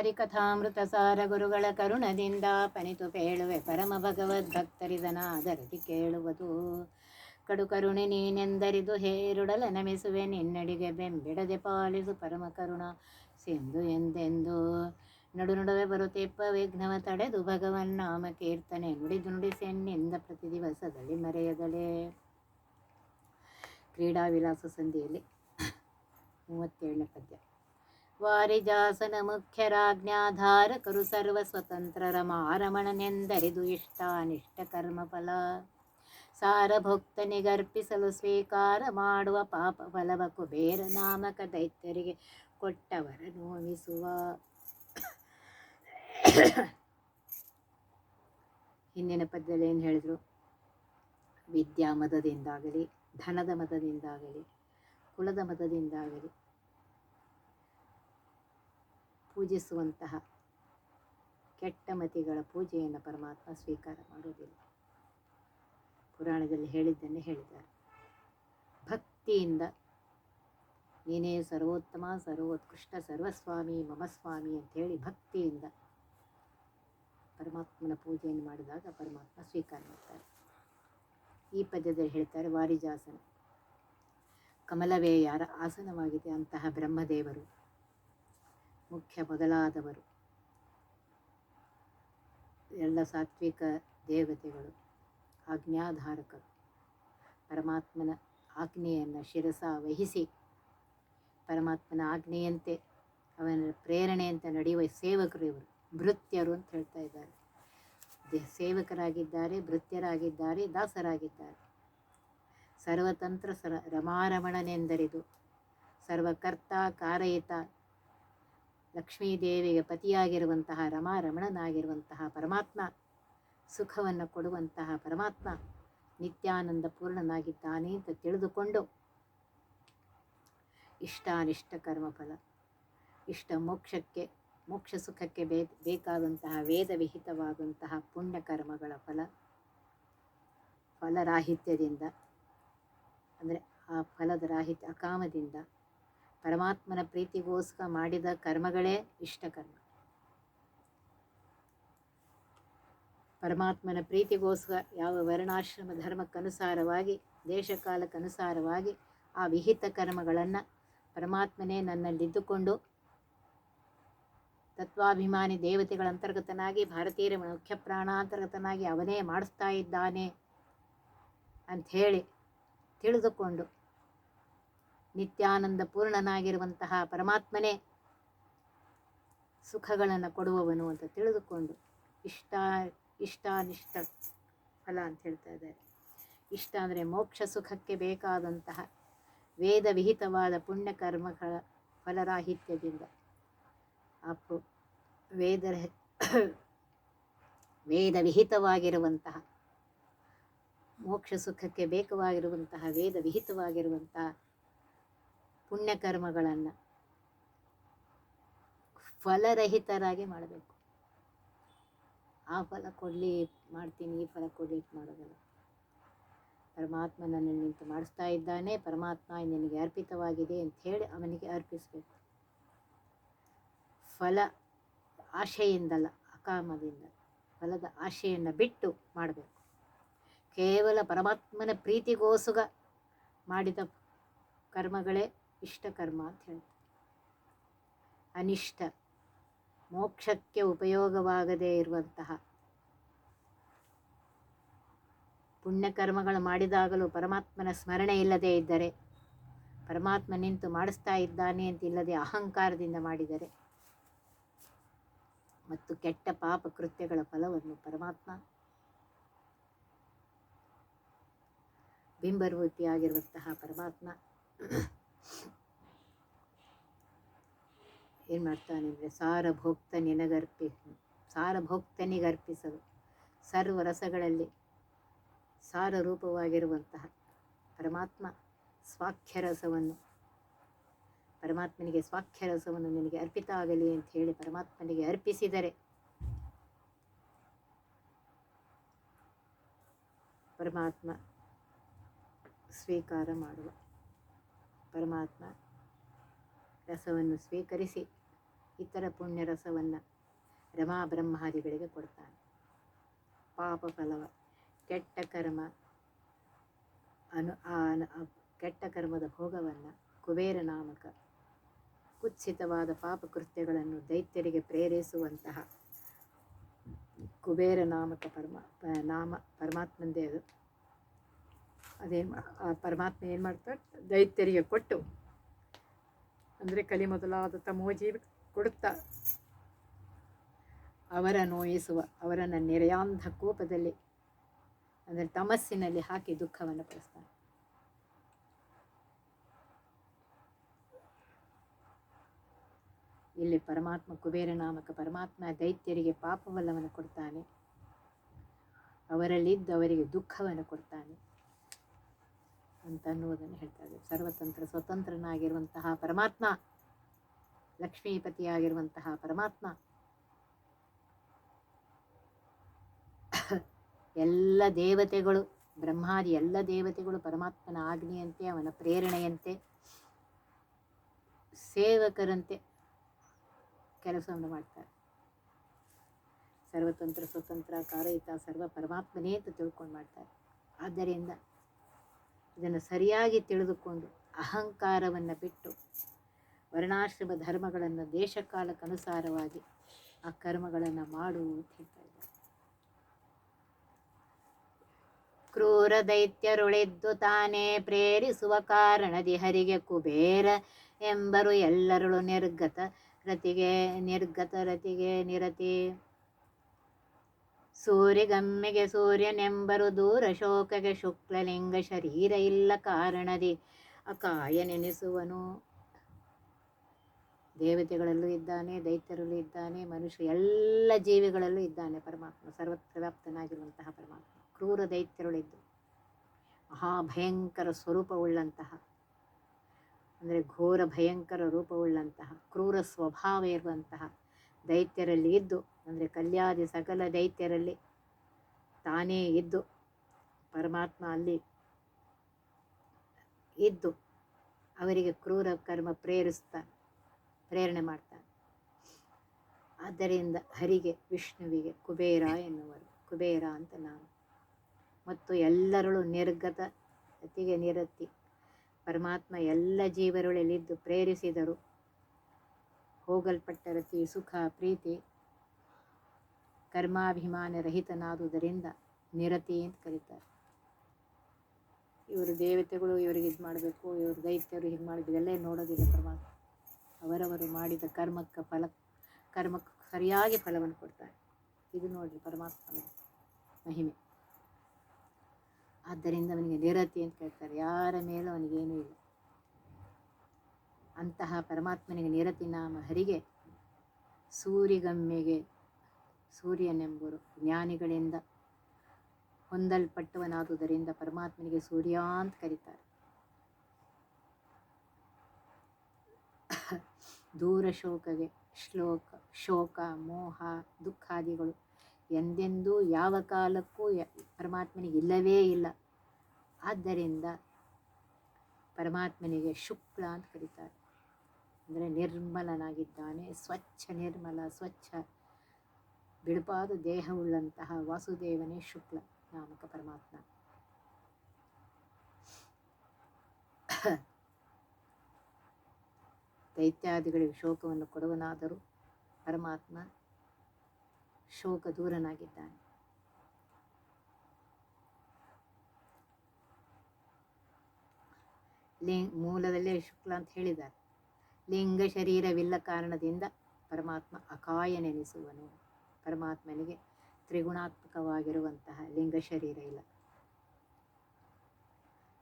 ಹರಿಕಥಾಮೃತ ಸಾರ ಗುರುಗಳ ಕರುಣದಿಂದ ಪನಿತು ಪೇಳುವೆ ಪರಮ ಭಗವದ್ ಭಕ್ತರಿದನಾದರದಿ ಕೇಳುವುದು. ಕಡು ಕರುಣೆ ನೀನೆಂದರಿದು ಹೇರುಡಲ ನಮಿಸುವೆ, ನಿನ್ನಡಿಗೆ ಬೆಂಬಿಡದೆ ಪಾಲಿಸು ಪರಮ ಕರುಣ ಸಿಂಧು ಎಂದೆಂದು. ನಡು ನಡುವೆ ಬರುತ್ತಿಪ್ಪ ವಿಘ್ನವ ತಡೆದು ಭಗವನ್ ನಾಮ ಕೀರ್ತನೆ ನುಡಿದು ನುಡಿಸೆನ್ನಿಂದ ಪ್ರತಿ ದಿವಸದಲ್ಲಿ ಮರೆಯದಲೇ. ಕ್ರೀಡಾ ವಿಲಾಸ ಸಂಧಿಯಲ್ಲಿ ಮೂವತ್ತೇಳನೇ ಪದ್ಯ. ವಾರಿಜಾಸನ ಮುಖ್ಯರಾಜ್ಞಾಧಾರಕರು ಸರ್ವ ಸ್ವತಂತ್ರರ ಮಾರಮಣನೆಂದರಿದು ಇಷ್ಟಾನಿಷ್ಟ ಕರ್ಮಫಲ ಕರ್ಮ ಫಲ ಸಾರಭೋಕ್ತನಿಗರ್ಪಿಸಲು ಸ್ವೀಕಾರ ಮಾಡುವ ಪಾಪ ಫಲವ ಕುಬೇರ ನಾಮಕ ದೈತ್ಯರಿಗೆ ಕೊಟ್ಟವರ ನೋವಿಸುವ. ಹಿಂದಿನ ಪದ್ಯದಲ್ಲಿ ಏನು ಹೇಳಿದ್ರು? ವಿದ್ಯಾ ಮತದಿಂದಾಗಲಿ ಧನದ ಮತದಿಂದಾಗಲಿ ಕುಲದ ಮದದಿಂದಾಗಲಿ ಪೂಜಿಸುವಂತಹ ಕೆಟ್ಟ ಮತಿಗಳ ಪೂಜೆಯನ್ನು ಪರಮಾತ್ಮ ಸ್ವೀಕಾರ ಮಾಡುವುದಿಲ್ಲ. ಪುರಾಣದಲ್ಲಿ ಹೇಳಿದ್ದನ್ನೇ ಹೇಳಿದ್ದಾರೆ. ಭಕ್ತಿಯಿಂದ ನೀನೇ ಸರ್ವೋತ್ತಮ, ಸರ್ವೋತ್ಕೃಷ್ಟ, ಸರ್ವಸ್ವಾಮಿ ಮಮಸ್ವಾಮಿ ಅಂಥೇಳಿ ಭಕ್ತಿಯಿಂದ ಪರಮಾತ್ಮನ ಪೂಜೆಯನ್ನು ಮಾಡಿದಾಗ ಪರಮಾತ್ಮ ಸ್ವೀಕಾರ ಮಾಡ್ತಾರೆ. ಈ ಪದ್ಯದಲ್ಲಿ ಹೇಳ್ತಾರೆ, ವಾರಿಜಾಸನ. ಕಮಲವೇ ಯಾರ ಆಸನವಾಗಿದೆ ಅಂತಹ ಬ್ರಹ್ಮದೇವರು. ಮುಖ್ಯ ಮೊದಲಾದವರು. ಎಲ್ಲ ಸಾತ್ವಿಕ ದೇವತೆಗಳು, ಆಜ್ಞಾಧಾರಕರು. ಪರಮಾತ್ಮನ ಆಜ್ಞೆಯನ್ನು ಶಿರಸ ವಹಿಸಿ, ಪರಮಾತ್ಮನ ಆಜ್ಞೆಯಂತೆ ಅವನ ಪ್ರೇರಣೆಯಂತೆ ನಡೆಯುವ ಸೇವಕರು ಇವರು. ಭೃತ್ಯರು ಅಂತ ಹೇಳ್ತಾ ಇದ್ದಾರೆ. ಸೇವಕರಾಗಿದ್ದಾರೆ, ಭೃತ್ಯರಾಗಿದ್ದಾರೆ, ದಾಸರಾಗಿದ್ದಾರೆ. ಸರ್ವತಂತ್ರ ಸರ ರಮಾರಮಣನೆಂದರಿದು, ಸರ್ವಕರ್ತ ಕಾರಯಿತ ಲಕ್ಷ್ಮೀದೇವಿಗೆ ಪತಿಯಾಗಿರುವಂತಹ ರಮಾರಮಣನಾಗಿರುವಂತಹ ಪರಮಾತ್ಮ, ಸುಖವನ್ನು ಕೊಡುವಂತಹ ಪರಮಾತ್ಮ, ನಿತ್ಯಾನಂದ ಪೂರ್ಣನಾಗಿದ್ದಾನೆ ಅಂತ ತಿಳಿದುಕೊಂಡು ಇಷ್ಟಾನಿಷ್ಟ ಕರ್ಮಫಲ, ಇಷ್ಟ ಮೋಕ್ಷಕ್ಕೆ, ಮೋಕ್ಷ ಸುಖಕ್ಕೆ ಬೇ, ಬೇಕಾದಂತಹ ವೇದವಿಹಿತವಾದಂತಹ ಪುಣ್ಯಕರ್ಮಗಳ ಪುಣ್ಯ ಕರ್ಮಗಳ ಫಲ, ಫಲರಾಹಿತ್ಯದಿಂದ, ಅಂದರೆ ಆ ಫಲದ ರಾಹಿತ್ಯ ಅಕಾಮದಿಂದ ಪರಮಾತ್ಮನ ಪ್ರೀತಿಗೋಸ್ಕರ ಮಾಡಿದ ಕರ್ಮಗಳೇ ಇಷ್ಟಕರ್ಮ ಪರಮಾತ್ಮನ ಪ್ರೀತಿಗೋಸ್ಕರ ಯಾವ ವರ್ಣಾಶ್ರಮ ಧರ್ಮಕ್ಕನುಸಾರವಾಗಿ, ದೇಶಕಾಲಕ್ಕನುಸಾರವಾಗಿ ಆ ವಿಹಿತ ಕರ್ಮಗಳನ್ನು ಪರಮಾತ್ಮನೇ ನನ್ನಲ್ಲಿದ್ದುಕೊಂಡು ತತ್ವಾಭಿಮಾನಿ ದೇವತೆಗಳ ಅಂತರ್ಗತನಾಗಿ ಭಾರತೀಯರ ಮುಖ್ಯ ಪ್ರಾಣಾಂತರ್ಗತನಾಗಿ ಅವನೇ ಮಾಡಿಸ್ತಾ ಇದ್ದಾನೆ ಅಂಥೇಳಿ ತಿಳಿದುಕೊಂಡು ನಿತ್ಯಾನಂದ ಪೂರ್ಣನಾಗಿರುವಂತಹ ಪರಮಾತ್ಮನೇ ಸುಖಗಳನ್ನು ಕೊಡುವವನು ಅಂತ ತಿಳಿದುಕೊಂಡು ಇಷ್ಟ, ಇಷ್ಟಾನಿಷ್ಟ ಫಲ ಅಂತ ಹೇಳ್ತಾ ಇದ್ದಾರೆ. ಇಷ್ಟ ಅಂದರೆ ಮೋಕ್ಷ ಸುಖಕ್ಕೆ ಬೇಕಾದಂತಹ ವೇದ ವಿಹಿತವಾದ ಪುಣ್ಯಕರ್ಮಗಳ ಫಲರಾಹಿತ್ಯದಿಂದ. ಆ ಪು, ವೇದ ವೇದ ವಿಹಿತವಾಗಿರುವಂತಹ ಮೋಕ್ಷ ಸುಖಕ್ಕೆ ಬೇಕವಾಗಿರುವಂತಹ ವೇದ ವಿಹಿತವಾಗಿರುವಂತಹ ಪುಣ್ಯಕರ್ಮಗಳನ್ನು ಫಲರಹಿತರಾಗಿ ಮಾಡಬೇಕು. ಆ ಫಲ ಕೊಡಲಿ, ಮಾಡ್ತೀನಿ, ಈ ಫಲ ಕೊಡಲಿ ಮಾಡೋದಲ್ಲ. ಪರಮಾತ್ಮ ನನ್ನನ್ನು ನಿಂತು ಮಾಡಿಸ್ತಾ ಇದ್ದಾನೆ, ಪರಮಾತ್ಮ ನಿನಗೆ ಅರ್ಪಿತವಾಗಿದೆ ಅಂತ ಹೇಳಿ ಅವನಿಗೆ ಅರ್ಪಿಸಬೇಕು. ಫಲ ಆಶೆಯಿಂದಲ್ಲ, ಅಕಾಮದಿಂದ, ಫಲದ ಆಶೆಯನ್ನು ಬಿಟ್ಟು ಮಾಡಬೇಕು. ಕೇವಲ ಪರಮಾತ್ಮನ ಪ್ರೀತಿಗೋಸುಗ ಮಾಡಿದ ಕರ್ಮಗಳೇ ಇಷ್ಟ ಕರ್ಮ ಅಂತ ಹೇಳ್ತಾರೆ. ಅನಿಷ್ಟ, ಮೋಕ್ಷಕ್ಕೆ ಉಪಯೋಗವಾಗದೇ ಇರುವಂತಹ ಪುಣ್ಯಕರ್ಮಗಳು ಮಾಡಿದಾಗಲೂ ಪರಮಾತ್ಮನ ಸ್ಮರಣೆ ಇಲ್ಲದೇ ಇದ್ದರೆ, ಪರಮಾತ್ಮ ನಿಂತು ಮಾಡಿಸ್ತಾ ಇದ್ದಾನೆ ಅಂತ ಇಲ್ಲದೆ ಅಹಂಕಾರದಿಂದ ಮಾಡಿದರೆ, ಮತ್ತು ಕೆಟ್ಟ ಪಾಪ ಕೃತ್ಯಗಳ ಫಲವನ್ನು ಪರಮಾತ್ಮ ಬಿಂಬರೂಪಿಯಾಗಿರುವಂತಹ ಪರಮಾತ್ಮ ಏನು ಮಾಡ್ತಾನೆ ಅಂದರೆ ಸಾರಭೋಕ್ತ ನಿನಗರ್ಪಿ ಸಾರಭೋಕ್ತನಿಗರ್ಪಿಸಲು ಸರ್ವ ರಸಗಳಲ್ಲಿ ಸಾರರೂಪವಾಗಿರುವಂತಹ ಪರಮಾತ್ಮ ಸ್ವಾಖ್ಯರಸವನ್ನು, ಪರಮಾತ್ಮನಿಗೆ ಸ್ವಾಖ್ಯರಸವನ್ನು ನಿನಗೆ ಅರ್ಪಿತ ಆಗಲಿ ಅಂತ ಹೇಳಿ ಪರಮಾತ್ಮನಿಗೆ ಅರ್ಪಿಸಿದರೆ ಪರಮಾತ್ಮ ಸ್ವೀಕಾರ ಮಾಡುವ. ಪರಮಾತ್ಮ ರಸವನ್ನು ಸ್ವೀಕರಿಸಿ ಇತರ ಪುಣ್ಯ ರಸವನ್ನು ರಮಾ ಬ್ರಹ್ಮಾದಿಗಳಿಗೆ ಕೊಡ್ತಾನೆ. ಪಾಪ ಫಲವ. ಕೆಟ್ಟ ಕರ್ಮ ಅನು ಕೆಟ್ಟ ಕರ್ಮದ ಭೋಗವನ್ನು ಕುಬೇರ ನಾಮಕ ಕುತ್ಸಿತವಾದ ಪಾಪ ಕೃತ್ಯಗಳನ್ನು ದೈತ್ಯರಿಗೆ ಪ್ರೇರಿಸುವಂತಹ ಕುಬೇರ ನಾಮಕ ಪರಮ ನಾಮ ಪರಮಾತ್ಮಂದೇ ಅದು. ಅದೇನು ಆ ಪರಮಾತ್ಮ ಏನು ಮಾಡ್ತಾರೆ ದೈತ್ಯರಿಗೆ ಕೊಟ್ಟು, ಅಂದರೆ ಕಲಿ ಮೊದಲಾದ ತಮೋಜೀವಿ ಕೊಡುತ್ತಾ. ಅವರ ನೋಯಿಸುವ ಅವರನ್ನು ನೆರೆಯಾಂಧ ಕೋಪದಲ್ಲಿ, ಅಂದರೆ ತಮಸ್ಸಿನಲ್ಲಿ ಹಾಕಿ ದುಃಖವನ್ನು ಪಡಿಸ್ತಾನೆ. ಇಲ್ಲಿ ಪರಮಾತ್ಮ ಕುಬೇರ ನಾಮಕ ಪರಮಾತ್ಮ ದೈತ್ಯರಿಗೆ ಪಾಪವಲ್ಲವನ್ನು ಕೊಡ್ತಾನೆ. ಅವರಲ್ಲಿದ್ದವರಿಗೆ ದುಃಖವನ್ನು ಕೊಡ್ತಾನೆ. ಅಂತ ಅನ್ನುವುದನ್ನು ಹೇಳ್ತಾ ಇದ್ದಾರೆ ಸರ್ವತಂತ್ರ ಸ್ವತಂತ್ರನಾಗಿರುವಂತಹ ಪರಮಾತ್ಮ, ಲಕ್ಷ್ಮೀಪತಿಯಾಗಿರುವಂತಹ ಪರಮಾತ್ಮ. ಎಲ್ಲ ದೇವತೆಗಳು, ಬ್ರಹ್ಮಾದಿ ಎಲ್ಲ ದೇವತೆಗಳು ಪರಮಾತ್ಮನ ಆಜ್ಞೆಯಂತೆ ಅವನ ಪ್ರೇರಣೆಯಂತೆ, ಸೇವಕರಂತೆ ಕೆಲಸವನ್ನು ಮಾಡ್ತಾರೆ. ಸರ್ವತಂತ್ರ ಸ್ವತಂತ್ರ ಕಾರಯಿತ ಸರ್ವ ಪರಮಾತ್ಮನೇ ಅಂತ ತಿಳ್ಕೊಂಡು ಮಾಡ್ತಾರೆ. ಆದ್ದರಿಂದ ಇದನ್ನು ಸರಿಯಾಗಿ ತಿಳಿದುಕೊಂಡು ಅಹಂಕಾರವನ್ನು ಬಿಟ್ಟು ವರ್ಣಾಶ್ರಮ ಧರ್ಮಗಳನ್ನು ದೇಶಕಾಲಕ್ಕನುಸಾರವಾಗಿ ಆ ಕರ್ಮಗಳನ್ನು ಮಾಡು ಅಂತ ಹೇಳ್ತಾ ಕ್ರೂರ ದೈತ್ಯರುಳಿದ್ದು ತಾನೇ ಪ್ರೇರಿಸುವ ಕಾರಣ ದಿಹರಿಗೆ ಕುಬೇರ ಎಂಬರು ಎಲ್ಲರಳು ನಿರ್ಗತ ರತಿಗೆ ನಿರ್ಗತ ರತಿಗೆ ನಿರತಿ ಸೂರ್ಯಗಮ್ಮೆಗೆ ಸೂರ್ಯನೆಂಬರು ದೂರ ಶೋಕಗೆ ಶುಕ್ಲಲಿಂಗ ಶರೀರ ಇಲ್ಲ ಕಾರಣದಿ. ಅಕಾಯ ನೆನೆಸುವನು ದೇವತೆಗಳಲ್ಲೂ ಇದ್ದಾನೆ, ದೈತ್ಯರಲ್ಲೂ ಇದ್ದಾನೆ, ಮನುಷ್ಯ ಎಲ್ಲ ಜೀವಿಗಳಲ್ಲೂ ಇದ್ದಾನೆ ಪರಮಾತ್ಮ ಸರ್ವತ್ರ ವ್ಯಾಪ್ತನಾಗಿರುವಂತಹ ಪರಮಾತ್ಮ. ಕ್ರೂರ ದೈತ್ಯರುಳಿದ್ದು ಮಹಾಭಯಂಕರ ಸ್ವರೂಪವುಳ್ಳಂತಹ, ಅಂದರೆ ಘೋರ ಭಯಂಕರ ರೂಪವುಳ್ಳಂತಹ, ಕ್ರೂರ ಸ್ವಭಾವ ಇರುವಂತಹ ದೈತ್ಯರಲ್ಲಿ ಇದ್ದು ಅಂದರೆ ಕಲ್ಯಾದಿ ಸಕಲ ದೈತ್ಯರಲ್ಲಿ ತಾನೇ ಇದ್ದು, ಪರಮಾತ್ಮ ಅಲ್ಲಿ ಇದ್ದು ಅವರಿಗೆ ಕ್ರೂರ ಕರ್ಮ ಪ್ರೇರಿಸ್ತಾ, ಪ್ರೇರಣೆ ಮಾಡ್ತಾನೆ ಆದ್ದರಿಂದ ಹರಿಗೆ, ವಿಷ್ಣುವಿಗೆ ಕುಬೇರ ಎನ್ನುವರು. ಕುಬೇರ ಅಂತ ನಾನು. ಮತ್ತು ಎಲ್ಲರಳು ನಿರ್ಗತ, ಅತಿಗೆ ನಿರತಿ, ಪರಮಾತ್ಮ ಎಲ್ಲ ಜೀವರುಳಲ್ಲಿದ್ದು ಪ್ರೇರಿಸಿದರು. ಹೋಗಲ್ಪಟ್ಟ ರತಿ ಸುಖ, ಪ್ರೀತಿ ಕರ್ಮಾಭಿಮಾನ ರಹಿತನಾದುದರಿಂದ ನಿರತಿ ಅಂತ ಕರೀತಾರೆ. ಇವರು ದೇವತೆಗಳು, ಇವರಿಗೆ ಇದು ಮಾಡಬೇಕು, ಇವರು ದೈತ್ಯರು ಹೀಗೆ ಮಾಡಬೇಕು ಇದೆಲ್ಲೇ ನೋಡೋದಿಲ್ಲ ಪರಮಾತ್ಮ ಅವರವರು ಮಾಡಿದ ಕರ್ಮಕ್ಕೆ ಫಲ, ಕರ್ಮಕ್ಕೆ ಸರಿಯಾಗಿ ಫಲವನ್ನು ಕೊಡ್ತಾರೆ. ಇದು ನೋಡ್ರಿ ಪರಮಾತ್ಮನ ಮಹಿಮೆ. ಆದ್ದರಿಂದ ಅವನಿಗೆ ನಿರತಿ ಅಂತ ಕೇಳ್ತಾರೆ ಯಾರ ಮೇಲೂ ಅವನಿಗೇನೂ ಇಲ್ಲ. ಅಂತಹ ಪರಮಾತ್ಮನಿಗೆ ನಿರತಿ ನಾಮ ಹರಿಗೆ ಸೂರಿಗಮ್ಮೆಗೆ ಸೂರ್ಯನೆಂಬರು ಜ್ಞಾನಿಗಳಿಂದ ಹೊಂದಲ್ಪಟ್ಟವನಾದುದರಿಂದ ಪರಮಾತ್ಮನಿಗೆ ಸೂರ್ಯ ಅಂತ ಕರೀತಾರೆ. ದೂರ ಶೋಕಗೆ ಶ್ಲೋಕ, ಶೋಕ, ಮೋಹ, ದುಃಖಾದಿಗಳು ಎಂದೆಂದೂ ಯಾವ ಕಾಲಕ್ಕೂ ಪರಮಾತ್ಮನಿಗೆ ಇಲ್ಲವೇ ಇಲ್ಲ. ಆದ್ದರಿಂದ ಪರಮಾತ್ಮನಿಗೆ ಶುಕ್ಲ ಅಂತ ಕರೀತಾರೆ. ಅಂದರೆ ನಿರ್ಮಲನಾಗಿದ್ದಾನೆ, ಸ್ವಚ್ಛ ನಿರ್ಮಲ, ಸ್ವಚ್ಛ ಬಿಡುಪಾದ ದೇಹವುಳ್ಳಂತಹ ವಾಸುದೇವನೇ ಶುಕ್ಲ ನಾಮಕ ಪರಮಾತ್ಮ. ದೈತ್ಯಾದಿಗಳಿಗೆ ಶೋಕವನ್ನು ಕೊಡುವನಾದರೂ ಪರಮಾತ್ಮ ಶೋಕ ದೂರನಾಗಿದ್ದಾನೆ. ಲಿಂಗ್ ಮೂಲದಲ್ಲೇ ಶುಕ್ಲ ಅಂತ ಹೇಳಿದ್ದಾರೆ. ಲಿಂಗ ಶರೀರವಿಲ್ಲ ಕಾರಣದಿಂದ ಪರಮಾತ್ಮ ಅಕಾಯ ನೆನೆಸುವನು ಪರಮಾತ್ಮನಿಗೆ ತ್ರಿಗುಣಾತ್ಮಕವಾಗಿರುವಂತಹ ಲಿಂಗ ಶರೀರ ಇಲ್ಲ.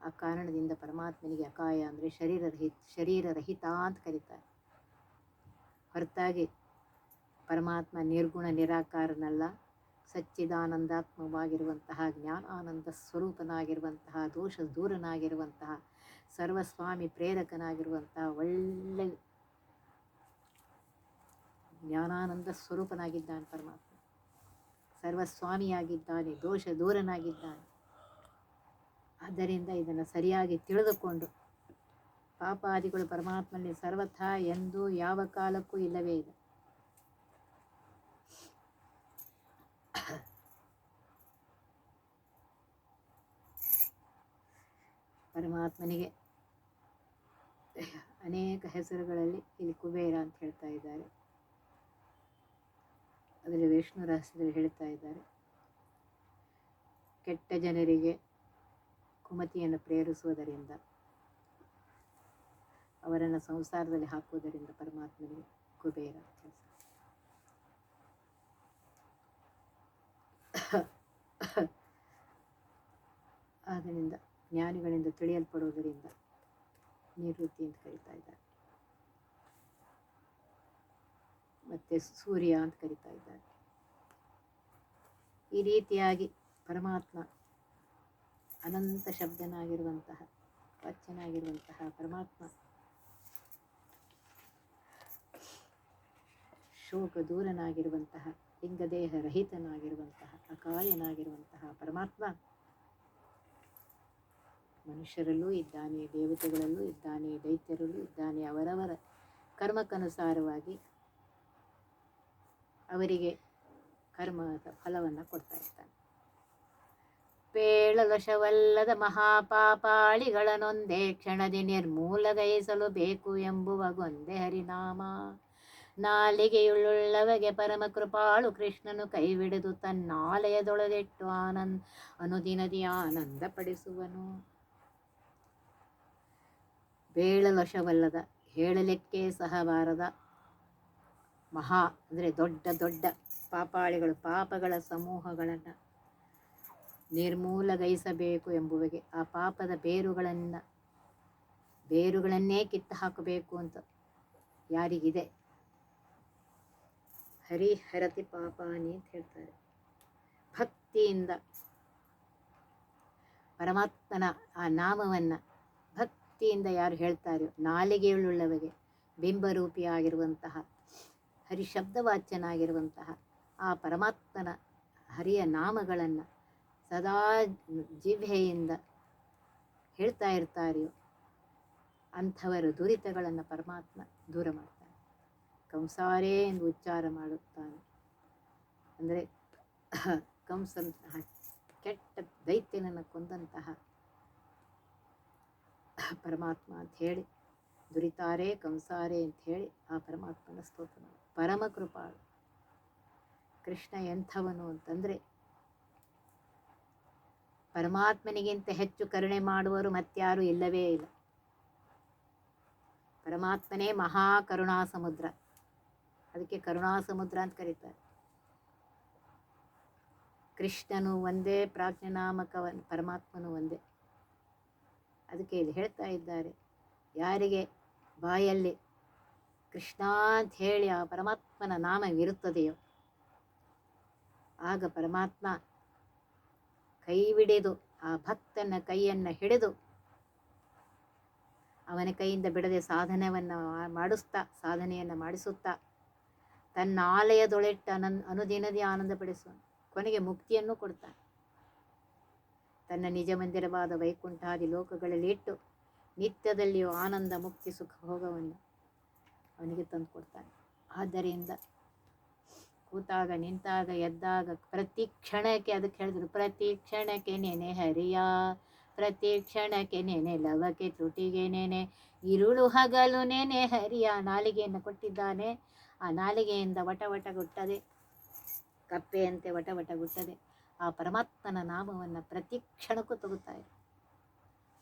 ಆ ಕಾರಣದಿಂದ ಪರಮಾತ್ಮನಿಗೆ ಅಕಾಯ ಅಂದರೆ ಶರೀರ ರಹಿತ ಶರೀರ ರಹಿತ ಅಂತ ಕರೀತಾರೆ. ಹೊರತಾಗಿ ಪರಮಾತ್ಮ ನಿರ್ಗುಣ ನಿರಾಕಾರನಲ್ಲ, ಸಚ್ಚಿದಾನಂದಾತ್ಮವಾಗಿರುವಂತಹ, ಜ್ಞಾನಾನಂದ ಸ್ವರೂಪನಾಗಿರುವಂತಹ, ದೋಷ ದೂರನಾಗಿರುವಂತಹ, ಸರ್ವಸ್ವಾಮಿ ಪ್ರೇರಕನಾಗಿರುವಂತಹ, ಒಳ್ಳೆ ಜ್ಞಾನಾನಂದ ಸ್ವರೂಪನಾಗಿದ್ದಾನೆ ಪರಮಾತ್ಮ. ಸರ್ವಸ್ವಾಮಿಯಾಗಿದ್ದಾನೆ ದೋಷ ದೂರನಾಗಿದ್ದಾನೆ ಆದ್ದರಿಂದ ಇದನ್ನು ಸರಿಯಾಗಿ ತಿಳಿದುಕೊಂಡು ಪಾಪಾದಿಗಳು ಪರಮಾತ್ಮನಲ್ಲಿ ಸರ್ವಥಾ ಎಂದು ಯಾವ ಕಾಲಕ್ಕೂ ಇಲ್ಲವೇ ಇದೆ ಪರಮಾತ್ಮನಿಗೆ ಅನೇಕ ಹೆಸರುಗಳಲ್ಲಿ ಇಲ್ಲಿ ಕುಬೇರ ಅಂತ ಹೇಳ್ತಾ ಇದ್ದಾರೆ. ಅದರಲ್ಲಿ ವಿಷ್ಣು ರಹಸ್ಯದಲ್ಲಿ ಹೇಳ್ತಾ ಇದ್ದಾರೆ ಕೆಟ್ಟ ಜನರಿಗೆ ಕುಮತಿಯನ್ನು ಪ್ರೇರಿಸುವುದರಿಂದ, ಅವರನ್ನು ಸಂಸಾರದಲ್ಲಿ ಹಾಕುವುದರಿಂದ ಪರಮಾತ್ಮನಿಗೆ ಕುಬೇರ ಕೆಲಸ. ಆದ್ದರಿಂದ ಜ್ಞಾನಿಗಳಿಂದ ತಿಳಿಯಲ್ಪಡುವುದರಿಂದ ನಿವೃತ್ತಿ ಅಂತ ಕರೀತಾ ಇದ್ದಾರೆ ಮತ್ತೆ ಸೂರ್ಯ ಅಂತ ಕರಿತಾ ಇದ್ದಾರೆ. ಈ ರೀತಿಯಾಗಿ ಪರಮಾತ್ಮ ಅನಂತ ಶಬ್ದನಾಗಿರುವಂತಹ ಪಚ್ಚನಾಗಿರುವಂತಹ ಪರಮಾತ್ಮ ಶೋಕ ದೂರನಾಗಿರುವಂತಹ, ಲಿಂಗದೇಹ ರಹಿತನಾಗಿರುವಂತಹ, ಅಕಾಯನಾಗಿರುವಂತಹ ಪರಮಾತ್ಮ ಮನುಷ್ಯರಲ್ಲೂ ಇದ್ದಾನೆ, ದೇವತೆಗಳಲ್ಲೂ ಇದ್ದಾನೆ, ದೈತ್ಯರಲ್ಲೂ ಇದ್ದಾನೆ, ಅವರವರ ಕರ್ಮಕ್ಕನುಸಾರವಾಗಿ ಅವರಿಗೆ ಕರ್ಮದ ಫಲವನ್ನು ಕೊಡ್ತಾ ಇರ್ತಾನೆ. ಪೇಳಲಶವಲ್ಲದ ಮಹಾಪಾಪಾಳಿಗಳನ್ನೊಂದೇ ಕ್ಷಣದಿ ನಿರ್ಮೂಲಗೈಸಲು ಬೇಕು ಎಂಬುವ ಗೊಂದೆ ಹರಿನಾಮ. ನಾಲಿಗೆಯುಳ್ಳುಳ್ಳವಗೆ ಪರಮ ಕೃಪಾಳು ಕೃಷ್ಣನು ಕೈವಿಡಿದು ತನ್ನಾಲಯದೊಳಗಿಟ್ಟು ಆನಂದ ಅನುದಿನದಿ ಆನಂದ ಪಡಿಸುವನು ಬೇಳಲಶವಲ್ಲದ ಹೇಳಲಿಕ್ಕೆ ಸಹ ಬಾರದ ಮಹಾ, ಅಂದರೆ ದೊಡ್ಡ ದೊಡ್ಡ ಪಾಪಾಳಿಗಳು, ಪಾಪಗಳ ಸಮೂಹಗಳನ್ನು ನಿರ್ಮೂಲಗೈಸಬೇಕು ಎಂಬುವಗೆ ಆ ಪಾಪದ ಬೇರುಗಳನ್ನು, ಬೇರುಗಳನ್ನೇ ಕಿತ್ತು ಹಾಕಬೇಕು ಅಂತ ಯಾರಿಗಿದೆ? ಹರಿಹರತಿ ಪಾಪಾನಿ ಅಂತ ಹೇಳ್ತಾರೆ. ಭಕ್ತಿಯಿಂದ ಪರಮಾತ್ಮನ ಆ ನಾಮವನ್ನು ಭಕ್ತಿಯಿಂದ ಯಾರು ಹೇಳ್ತಾರೋ? ನಾಲಿಗೆಯುಳ್ಳುಳ್ಳವಗೆ, ಬಿಂಬರೂಪಿಯಾಗಿರುವಂತಹ ಹರಿಶಬ್ದವಾಚ್ಯನಾಗಿರುವಂತಹ ಆ ಪರಮಾತ್ಮನ ಹರಿಯ ನಾಮಗಳನ್ನು ಸದಾ ಜಿಹ್ವೆಯಿಂದ ಹೇಳ್ತಾ ಇರ್ತಾರೆಯೋ ಅಂಥವರ ದುರಿತಗಳನ್ನು ಪರಮಾತ್ಮ ದೂರ ಮಾಡ್ತಾನೆ. ಕಂಸಾರೇ ಎಂದು ಉಚ್ಚಾರ ಮಾಡುತ್ತಾನೆ. ಅಂದರೆ ಕಂಸಂತಹ ಕೆಟ್ಟ ದೈತ್ಯನನ್ನು ಕೊಂದಂತಹ ಪರಮಾತ್ಮ ಅಂತ ಹೇಳಿ, ದುರಿತಾರೆ ಕಂಸಾರೆ ಅಂತ ಹೇಳಿ ಆ ಪರಮಾತ್ಮನ ಸ್ತೋತ್ರ ಮಾಡಿ ಪರಮ ಕೃಪಾಳು ಕೃಷ್ಣ ಎಂಥವನು ಅಂತಂದರೆ, ಪರಮಾತ್ಮನಿಗಿಂತ ಹೆಚ್ಚು ಕರುಣೆ ಮಾಡುವರು ಮತ್ಯಾರು ಇಲ್ಲವೇ ಇಲ್ಲ. ಪರಮಾತ್ಮನೇ ಮಹಾ ಕರುಣಾ ಸಮುದ್ರ ಅದಕ್ಕೆ ಕರುಣಾ ಸಮುದ್ರ ಅಂತ ಕರೀತಾರೆ. ಕೃಷ್ಣನು ಒಂದೇ ಪ್ರಾಜ್ಞನಾಮಕವನ್, ಪರಮಾತ್ಮನು ಒಂದೇ. ಅದಕ್ಕೆ ಇಲ್ಲಿ ಹೇಳ್ತಾ ಇದ್ದಾರೆ, ಯಾರಿಗೆ? ಬಾಯಲ್ಲಿ ಕೃಷ್ಣ ಅಂತ ಹೇಳಿ ಆ ಪರಮಾತ್ಮನ ನಾಮವಿರುತ್ತದೆಯೋ ಆಗ ಪರಮಾತ್ಮ ಕೈ ಬಿಡಿದು ಆ ಭಕ್ತನ ಕೈಯನ್ನು ಹಿಡಿದು ಅವನ ಕೈಯಿಂದ ಬಿಡದೆ ಸಾಧನವನ್ನು ಮಾಡಿಸ್ತಾ, ಸಾಧನೆಯನ್ನು ಮಾಡಿಸುತ್ತಾ, ತನ್ನ ಆಲಯದೊಳಿಟ್ಟು ಅನನ್ ಆನಂದ ಪಡಿಸುವ ಕೊನೆಗೆ ಮುಕ್ತಿಯನ್ನು ಕೊಡ್ತಾನೆ. ತನ್ನ ನಿಜ ಮಂದಿರವಾದ ವೈಕುಂಠಾದಿ ಲೋಕಗಳಲ್ಲಿ ಇಟ್ಟು ನಿತ್ಯದಲ್ಲಿಯೂ ಆನಂದ, ಮುಕ್ತಿ, ಸುಖ, ಭೋಗವನ್ನು ಅವನಿಗೆ ತಂದು ಕೊಡ್ತಾನೆ. ಆದ್ದರಿಂದ ಕೂತಾಗ, ನಿಂತಾಗ, ಎದ್ದಾಗ ಪ್ರತಿ ಕ್ಷಣಕ್ಕೆ ಅದಕ್ಕೆ ಹೇಳಿದ್ರು, ಪ್ರತಿ ಕ್ಷಣಕ್ಕೆ ನೆನೆ ಹರಿಯ, ಪ್ರತಿ ಕ್ಷಣಕ್ಕೆ ನೆನೆ ಲವಕ್ಕೆ ತುಟಿಗೆ ನೆನೆ, ಇರುಳು ಹಗಲು ನೆನೆ ಹರಿಯ. ನಾಲಿಗೆಯನ್ನು ಕೊಟ್ಟಿದ್ದಾನೆ. ಆ ನಾಲಿಗೆಯಿಂದ ವಟ ವಟ ಗುಟ್ಟದೆ ಕಪ್ಪೆಯಂತೆ ವಟ ವಟಗುಟ್ಟದೆ ಆ ಪರಮಾತ್ಮನ ನಾಮವನ್ನು ಪ್ರತಿ ಕ್ಷಣಕ್ಕೂ ತಗೋತಾ ಇರು.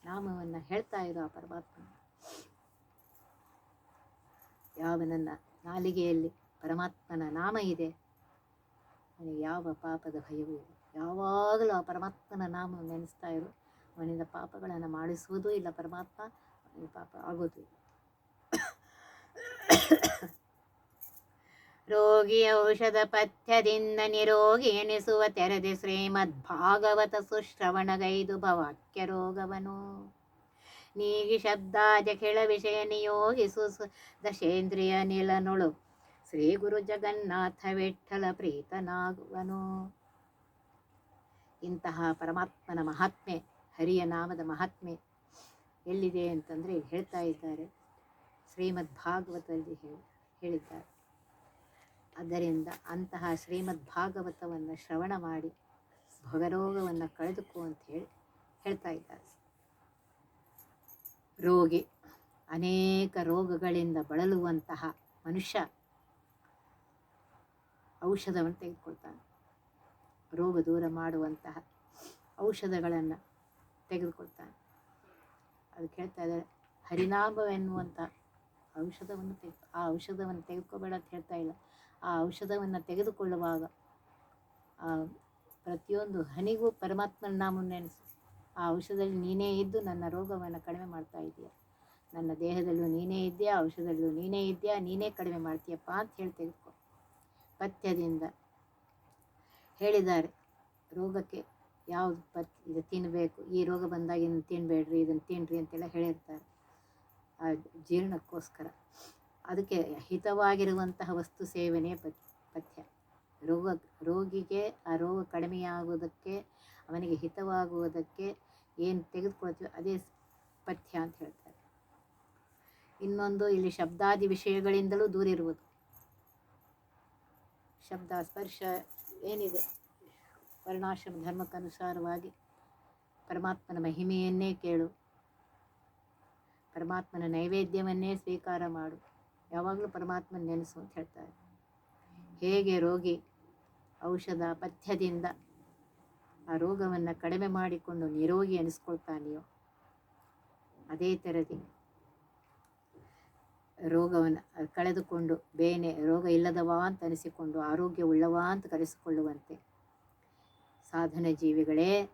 ನಾಮವನ್ನು ಹೇಳ್ತಾ ಇರು ಆ ಪರಮಾತ್ಮನ. ಯಾವ ನನ್ನ ನಾಲಿಗೆಯಲ್ಲಿ ಪರಮಾತ್ಮನ ನಾಮ ಇದೆ ಅವನಿಗೆ ಯಾವ ಪಾಪದ ಭಯವೂ ಇಲ್ಲ. ಯಾವಾಗಲೂ ಆ ಪರಮಾತ್ಮನ ನಾಮ ನೆನೆಸ್ತಾ ಇರು. ಅವನಿಂದ ಪಾಪಗಳನ್ನು ಮಾಡಿಸುವುದೂ ಇಲ್ಲ. ಪರಮಾತ್ಮ ಅವನಿಗೆ ಪಾಪ ಆಗೋದು ರೋಗಿ ಔಷಧ ಪಥ್ಯದಿಂದ ನಿರೋಗಿ ಎನಿಸುವ ತೆರೆದೆ ಶ್ರೀಮದ್ ಭಾಗವತ ಸುಶ್ರವಣಗೈದು ಭವಾಕ್ಯ ರೋಗವನು. ನೀಗಿ ಶಬ್ದ ಕೆಳ ವಿಷಯ ನಿಯೋಗಿಸು ದಶೇಂದ್ರಿಯ ನಿಲನುಳು. ಶ್ರೀ ಗುರು ಜಗನ್ನಾಥ ವಿಠಲ ಪ್ರೀತನಾಗುವನು. ಇಂತಹ ಪರಮಾತ್ಮನ ಮಹಾತ್ಮೆ, ಹರಿಯ ನಾಮದ ಮಹಾತ್ಮೆ ಎಲ್ಲಿದೆ ಅಂತಂದರೆ ಹೇಳ್ತಾ ಇದ್ದಾರೆ. ಶ್ರೀಮದ್ ಭಾಗವತದಲ್ಲಿ ಹೇಳಿ ಹೇಳಿದ್ದಾರೆ. ಆದ್ದರಿಂದ ಅಂತಹ ಶ್ರೀಮದ್ ಭಾಗವತವನ್ನು ಶ್ರವಣ ಮಾಡಿ ಭೋಗರೋಗವನ್ನು ಕಳೆದುಕೋ ಅಂತ ಹೇಳಿ ಹೇಳ್ತಾ ಇದ್ದಾರೆ. ರೋಗಿ. ಅನೇಕ ರೋಗಗಳಿಂದ ಬಳಲುವಂತಹ ಮನುಷ್ಯ ಔಷಧವನ್ನು ತೆಗೆದುಕೊಳ್ತಾನೆ. ರೋಗ ದೂರ ಮಾಡುವಂತಹ ಔಷಧಗಳನ್ನು ತೆಗೆದುಕೊಳ್ತಾನೆ. ಅದು ಕೇಳ್ತಾ ಇದ್ದಾರೆ ಹರಿನಾಮವೆನ್ನುವಂಥ ಔಷಧವನ್ನು ತೆಗೆ, ಆ ಔಷಧವನ್ನು ತೆಗೆದುಕೋಬೇಡ ಅಂತ ಹೇಳ್ತಾ ಇಲ್ಲ. ಆ ಔಷಧವನ್ನು ತೆಗೆದುಕೊಳ್ಳುವಾಗ ಪ್ರತಿಯೊಂದು ಹನಿಗೂ ಪರಮಾತ್ಮನ ನಾಮವನ್ನು ನೆನೆಸು ಆ ಔಷಧದಲ್ಲಿ ನೀನೇ ಇದ್ದು ನನ್ನ ರೋಗವನ್ನು ಕಡಿಮೆ ಮಾಡ್ತಾ ಇದೆಯಾ. ನನ್ನ ದೇಹದಲ್ಲೂ ನೀನೇ ಇದೆಯಾ ಔಷಧದಲ್ಲೂ ನೀನೇ ಇದೆಯಾ ನೀನೇ ಕಡಿಮೆ ಮಾಡ್ತೀಯಪ್ಪ ಅಂತ ಹೇಳಿ ಪಥ್ಯದಿಂದ ಹೇಳಿದ್ದಾರೆ, ರೋಗಕ್ಕೆ ಯಾವುದು ಪತ್ ಇದು ತಿನ್ನಬೇಕು ಈ ರೋಗ ಬಂದಾಗ ಇದನ್ನು ತಿನ್ನಬೇಡ್ರಿ ಇದನ್ನು ತಿನ್ನಿರಿ ಅಂತೆಲ್ಲ ಹೇಳಿರ್ತಾರೆ. ಆ ಜೀರ್ಣಕ್ಕೋಸ್ಕರ. ಅದಕ್ಕೆ ಹಿತವಾಗಿರುವಂತಹ ವಸ್ತು ಸೇವನೆ ಪಥ್, ಪಥ್ಯ. ರೋಗ, ರೋಗಿಗೆ ಆ ರೋಗ ಕಡಿಮೆಯಾಗುವುದಕ್ಕೆ, ಅವನಿಗೆ ಹಿತವಾಗುವುದಕ್ಕೆ ಏನು ತೆಗೆದುಕೊಳ್ತೀವಿ ಅದೇ ಪಥ್ಯ ಅಂತ ಹೇಳ್ತಾರೆ. ಇನ್ನೊಂದು ಇಲ್ಲಿ ಶಬ್ದಾದಿ ವಿಷಯಗಳಿಂದಲೂ ದೂರ ಇರುವುದು. ಶಬ್ದ ಸ್ಪರ್ಶ ಏನಿದೆ? ವರ್ಣಾಶ್ರಮ ಧರ್ಮಕ್ಕನುಸಾರವಾಗಿ ಪರಮಾತ್ಮನ ಮಹಿಮೆಯನ್ನೇ ಕೇಳು. ಪರಮಾತ್ಮನ ನೈವೇದ್ಯವನ್ನೇ ಸ್ವೀಕಾರ ಮಾಡು. ಯಾವಾಗಲೂ ಪರಮಾತ್ಮನ ನೆನೆಸು ಅಂತ ಹೇಳ್ತಾರೆ. ಹೇಗೆ ರೋಗಿ ಔಷಧ ಪಥ್ಯದಿಂದ ಆ ರೋಗವನ್ನು ಕಡಿಮೆ ಮಾಡಿಕೊಂಡು ನಿರೋಗಿ ಅನಿಸ್ಕೊಳ್ತಾನೆಯೋ? ಅದೇ ಥರದಿ ರೋಗವನ್ನು ಕಳೆದುಕೊಂಡು ಬೇನೆ ರೋಗ ಇಲ್ಲದವಾ ಅಂತ ಅನಿಸಿಕೊಂಡು ಆರೋಗ್ಯವುಳ್ಳವಾ ಅಂತ ಕರೆಸಿಕೊಳ್ಳುವಂತೆ. ಸಾಧನ ಜೀವಿಗಳೇ,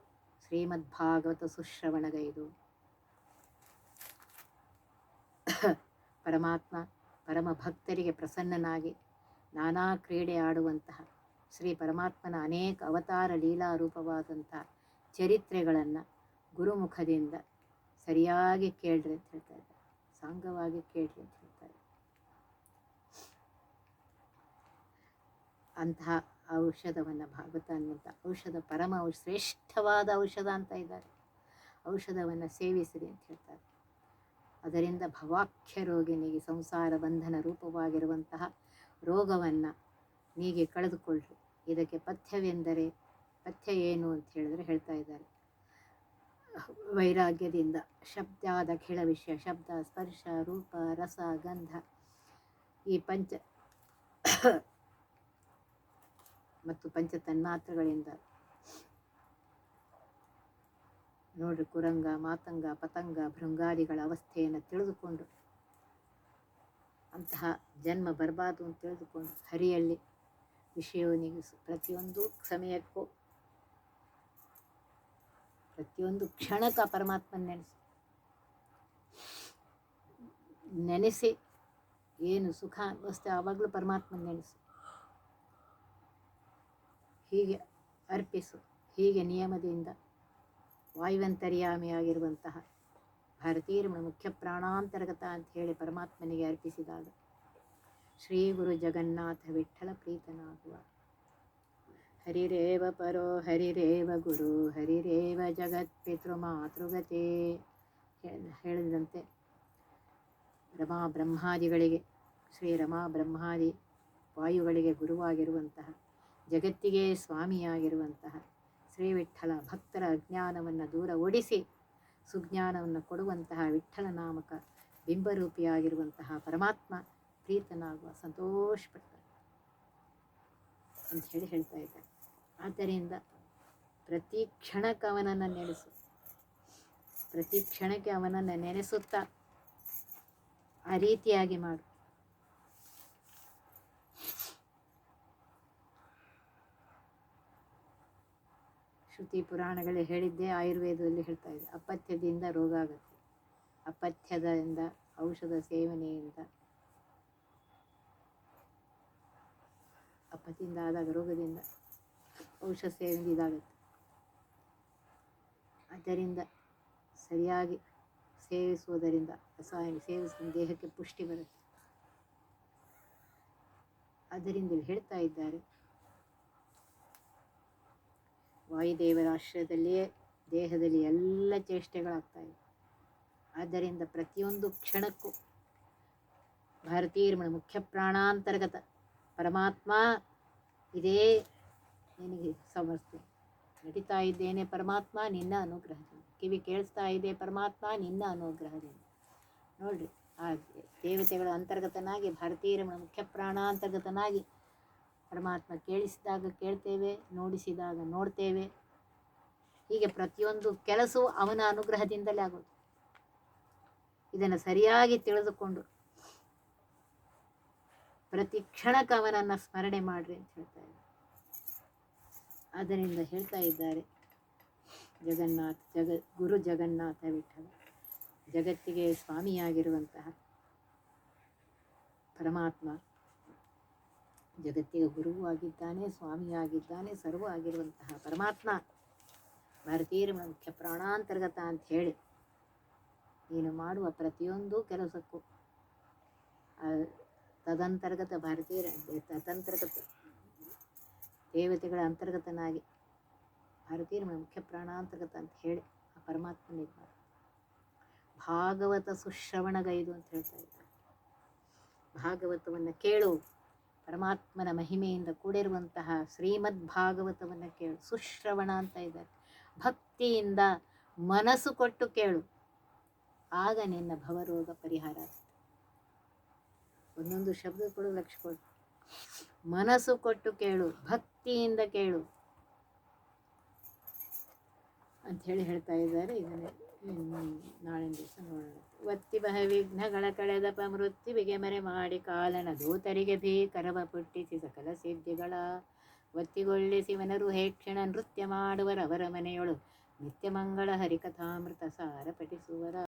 ಶ್ರೀಮದ್ಭಾಗವತ ಸುಶ್ರವಣಗೈದು. ಪರಮಾತ್ಮ ಪರಮ ಭಕ್ತರಿಗೆ ಪ್ರಸನ್ನನಾಗಿ ನಾನಾ ಕ್ರೀಡೆ ಆಡುವಂತಹ ಶ್ರೀ ಪರಮಾತ್ಮನ ಅನೇಕ ಅವತಾರ ಲೀಲಾ ರೂಪವಾದಂಥ ಚರಿತ್ರೆಗಳನ್ನು ಗುರುಮುಖದಿಂದ ಸರಿಯಾಗಿ ಕೇಳ್ರಿ ಅಂತ ಹೇಳ್ತಾ ಇದ್ದಾರೆ. ಸಾಂಗವಾಗಿ ಕೇಳ್ರಿ ಅಂತ ಹೇಳ್ತಾರೆ ಅಂತಹ ಔಷಧವನ್ನು ಭಾಗವತ ಅನ್ನುವಂಥ ಔಷಧ ಪರಮ ಶ್ರೇಷ್ಠವಾದ ಔಷಧ ಅಂತ ಇದ್ದಾರೆ. ಔಷಧವನ್ನು ಸೇವಿಸಿರಿ ಅಂತ ಹೇಳ್ತಾರೆ. ಅದರಿಂದ ಭವಾಖ್ಯ ರೋಗಿನಿಗೆ ಸಂಸಾರ ಬಂಧನ ರೂಪವಾಗಿರುವಂತಹ ರೋಗವನ್ನು ನೀಗೆ ಕಳೆದುಕೊಳ್ಳ್ರಿ ಇದಕ್ಕೆ ಪಥ್ಯವೆಂದರೆ ಪಥ್ಯ ಏನು ಅಂತ ಹೇಳಿದ್ರೆ ಹೇಳ್ತಾ ಇದ್ದಾರೆ. ವೈರಾಗ್ಯದಿಂದ ಶಬ್ದಾದ ಖಿಳ ವಿಷಯ, ಶಬ್ದ, ಸ್ಪರ್ಶ, ರೂಪ, ರಸ, ಗಂಧ ಈ ಪಂಚ ಮತ್ತು ಪಂಚ ತನ್ಮಾತ್ರಗಳಿಂದ ನೋಡ್ರಿ ಕುರಂಗ, ಮಾತಂಗ, ಪತಂಗ, ಭೃಂಗಾದಿಗಳ ಅವಸ್ಥೆಯನ್ನು ತಿಳಿದುಕೊಂಡು ಅಂತಹ ಜನ್ಮ ಬರಬಾರ್ದು ಅಂತ ತಿಳಿದುಕೊಂಡು ಹರಿಯಲ್ಲಿ ವಿಷಯವನಿಗೆ ಪ್ರತಿಯೊಂದು ಸಮಯಕ್ಕೂ, ಪ್ರತಿಯೊಂದು ಕ್ಷಣಕ ಪರಮಾತ್ಮನ ನೆನೆಸಿ. ನೆನೆಸಿ, ಏನು ಸುಖ ಅನ್ನಿಸ್ತೆ ಆವಾಗಲೂ ಪರಮಾತ್ಮನ ನೆನೆಸು. ಹೀಗೆ ಅರ್ಪಿಸು. ಹೀಗೆ ನಿಯಮದಿಂದ ವಾಯುವಂತರ್ಯಾಮಿಯಾಗಿರುವಂತಹ ಭಾರತೀಯರಮಣ ಮುಖ್ಯ ಪ್ರಾಣಾಂತರ್ಗತ ಅಂತ ಹೇಳಿ ಪರಮಾತ್ಮನಿಗೆ ಅರ್ಪಿಸಿದಾಗ ಶ್ರೀ ಗುರು ಜಗನ್ನಾಥ ವಿಠಲ ಪ್ರೀತನಾಗುವ. ಹರಿರೇವ ಪರೋ ಹರಿರೇವ ಗುರು, ಹರಿರೇವ ಜಗತ್ ಪಿತೃ ಮಾತೃಗತೆ ಹೇಳಿದಂತೆ ರಮಾ ಬ್ರಹ್ಮಾದಿಗಳಿಗೆ, ಶ್ರೀ ರಮಾ ಬ್ರಹ್ಮಾದಿ ವಾಯುಗಳಿಗೆ ಗುರುವಾಗಿರುವಂತಹ, ಜಗತ್ತಿಗೆ ಸ್ವಾಮಿಯಾಗಿರುವಂತಹ ಶ್ರೀ ವಿಠಲ ಭಕ್ತರ ಅಜ್ಞಾನವನ್ನು ದೂರ ಓಡಿಸಿ ಸುಜ್ಞಾನವನ್ನು ಕೊಡುವಂತಹ ವಿಠಲ ನಾಮಕ ಬಿಂಬರೂಪಿಯಾಗಿರುವಂತಹ ಪರಮಾತ್ಮ ಪ್ರೀತನಾಗುವ ಸಂತೋಷಪಡ್ತಾನೆ ಅಂತ ಹೇಳಿ ಹೇಳ್ತಾ ಇದ್ದಾರೆ. ಆದ್ದರಿಂದ ಪ್ರತಿ ಕ್ಷಣಕ್ಕೆ ಅವನನ್ನು ನೆನೆಸು. ಪ್ರತಿ ಕ್ಷಣಕ್ಕೆ ಅವನನ್ನು ನೆನೆಸುತ್ತಾ ಆ ರೀತಿಯಾಗಿ ಮಾಡು. ಶ್ರುತಿ ಪುರಾಣಗಳೇ ಹೇಳಿದ್ದೇ ಆಯುರ್ವೇದದಲ್ಲಿ ಹೇಳ್ತಾ ಇದೆ, ಅಪಥ್ಯದಿಂದ ರೋಗ ಆಗುತ್ತೆ. ಅಪಥ್ಯದಿಂದ ಔಷಧ ಸೇವನೆಯಿಂದ ಅಪಥ್ಯದಿಂದ ಆದಾಗ, ರೋಗದಿಂದ ಔಷಧ ಸೇವನೆ ಇದಾಗುತ್ತೆ. ಆದ್ದರಿಂದ ಸರಿಯಾಗಿ ಸೇವಿಸುವುದರಿಂದ ರಸಾಯನ ಸೇವಿಸಿದ ದೇಹಕ್ಕೆ ಪುಷ್ಟಿ ಬರುತ್ತೆ. ಅದರಿಂದ ಹೇಳ್ತಾ ಇದ್ದಾರೆ, ವಾಯುದೇವರ ಆಶ್ರಯದಲ್ಲಿಯೇ ದೇಹದಲ್ಲಿ ಎಲ್ಲ ಚೇಷ್ಟೆಗಳಾಗ್ತಾ ಇವೆ. ಆದ್ದರಿಂದ ಪ್ರತಿಯೊಂದು ಕ್ಷಣಕ್ಕೂ ಭಾರತೀಯ ಮುಖ್ಯ ಪ್ರಾಣಾಂತರ್ಗತ ಪರಮಾತ್ಮ ಇದೇ ನಿನಗೆ ಸಮರ್ಥ ನಡೀತಾ ಇದ್ದೇನೆ ಪರಮಾತ್ಮ, ನಿನ್ನ ಅನುಗ್ರಹದಿಂದ. ಕಿವಿ ಕೇಳಿಸ್ತಾ ಇದೆ ಪರಮಾತ್ಮ, ನಿನ್ನ ಅನುಗ್ರಹದಿಂದ. ನೋಡ್ರಿ, ಆ ದೇವತೆಗಳ ಅಂತರ್ಗತನಾಗಿ ಭಾರತೀಯರ ಮುಖ್ಯ ಪ್ರಾಣ ಅಂತರ್ಗತನಾಗಿ ಪರಮಾತ್ಮ ಕೇಳಿಸಿದಾಗ ಕೇಳ್ತೇವೆ, ನೋಡಿಸಿದಾಗ ನೋಡ್ತೇವೆ. ಹೀಗೆ ಪ್ರತಿಯೊಂದು ಕೆಲಸವೂ ಅವನ ಅನುಗ್ರಹದಿಂದಲೇ ಆಗೋದು. ಇದನ್ನು ಸರಿಯಾಗಿ ತಿಳಿದುಕೊಂಡು ಪ್ರತಿ ಕ್ಷಣಕ್ಕೆ ಅವನನ್ನು ಸ್ಮರಣೆ ಮಾಡ್ರಿ ಅಂತ ಹೇಳ್ತಾ ಇದ್ದಾರೆ. ಅದರಿಂದ ಹೇಳ್ತಾ ಇದ್ದಾರೆ, ಜಗನ್ನಾಥ, ಜಗ, ಗುರು ಜಗನ್ನಾಥ ವಿಠಲ, ಜಗತ್ತಿಗೆ ಸ್ವಾಮಿಯಾಗಿರುವಂತಹ ಪರಮಾತ್ಮ. ಜಗತ್ತಿಗೆ ಗುರುವೂ ಆಗಿದ್ದಾನೆ ಸ್ವಾಮಿಯಾಗಿದ್ದಾನೆ ಸರ್ವ ಆಗಿರುವಂತಹ ಪರಮಾತ್ಮ. ಭಾರತೀಯರ ಮುಖ್ಯ ಪ್ರಾಣಾಂತರ್ಗತ ಅಂತ ಹೇಳಿ ನೀನು ಮಾಡುವ ಪ್ರತಿಯೊಂದು ಕೆಲಸಕ್ಕೂ ತದಂತರ್ಗತ ಭಾರತೀಯರ ತದಂತರ್ಗತ ದೇವತೆಗಳ ಅಂತರ್ಗತನಾಗಿ ಭಾರತೀಯರ ಮುಖ್ಯ ಪ್ರಾಣಾಂತರ್ಗತ ಅಂತ ಹೇಳಿ ಆ ಪರಮಾತ್ಮನಿಗೆ ಭಾಗವತ ಸುಶ್ರವಣಗೈದು ಅಂತ ಹೇಳ್ತಾ ಇದ್ದಾರೆ. ಭಾಗವತವನ್ನು ಕೇಳು, ಪರಮಾತ್ಮನ ಮಹಿಮೆಯಿಂದ ಕೂಡಿರುವಂತಹ ಶ್ರೀಮದ್ ಭಾಗವತವನ್ನು ಕೇಳು, ಸುಶ್ರವಣ ಅಂತ ಇದ್ದಾರೆ. ಭಕ್ತಿಯಿಂದ ಮನಸ್ಸು ಕೊಟ್ಟು ಕೇಳು. ಆಗ ನಿನ್ನ ಭವರೋಗ ಪರಿಹಾರ ಒಂದೊಂದು ಶಬ್ದ ಕೂಡ ಲಕ್ಷ ಕೊಡು. ಮನಸ್ಸು ಕೊಟ್ಟು ಕೇಳು, ಭಕ್ತಿಯಿಂದ ಕೇಳು ಅಂತ ಹೇಳಿ ಹೇಳ್ತಾ ಇದ್ದಾರೆ. ಇದನ್ನು ನಾಳಿನ ದಿವಸ ನೋಡೋಣ. ಒತ್ತಿ ಬಹ ವಿಘ್ನಗಳ ಕಳೆದಪ ಮೃತ್ಯುವಿಗೆ ಮರೆ ಮಾಡಿ ಕಾಲನ ದೂತರಿಗೆ ಭೀಕರವ ಪುಟ್ಟಿಸಿ ಸಕಲ ಸಿದ್ಧಿಗಳ. ಒತ್ತಿಗೊಳ್ಳಿಸಿ ವನರು ಹೇಕ್ಷಣ ನೃತ್ಯ ಮಾಡುವರವರ ಮನೆಯೊಳು ನಿತ್ಯಮಂಗಳ ಹರಿಕಥಾಮೃತ ಸಾರ ಪಠಿಸುವರ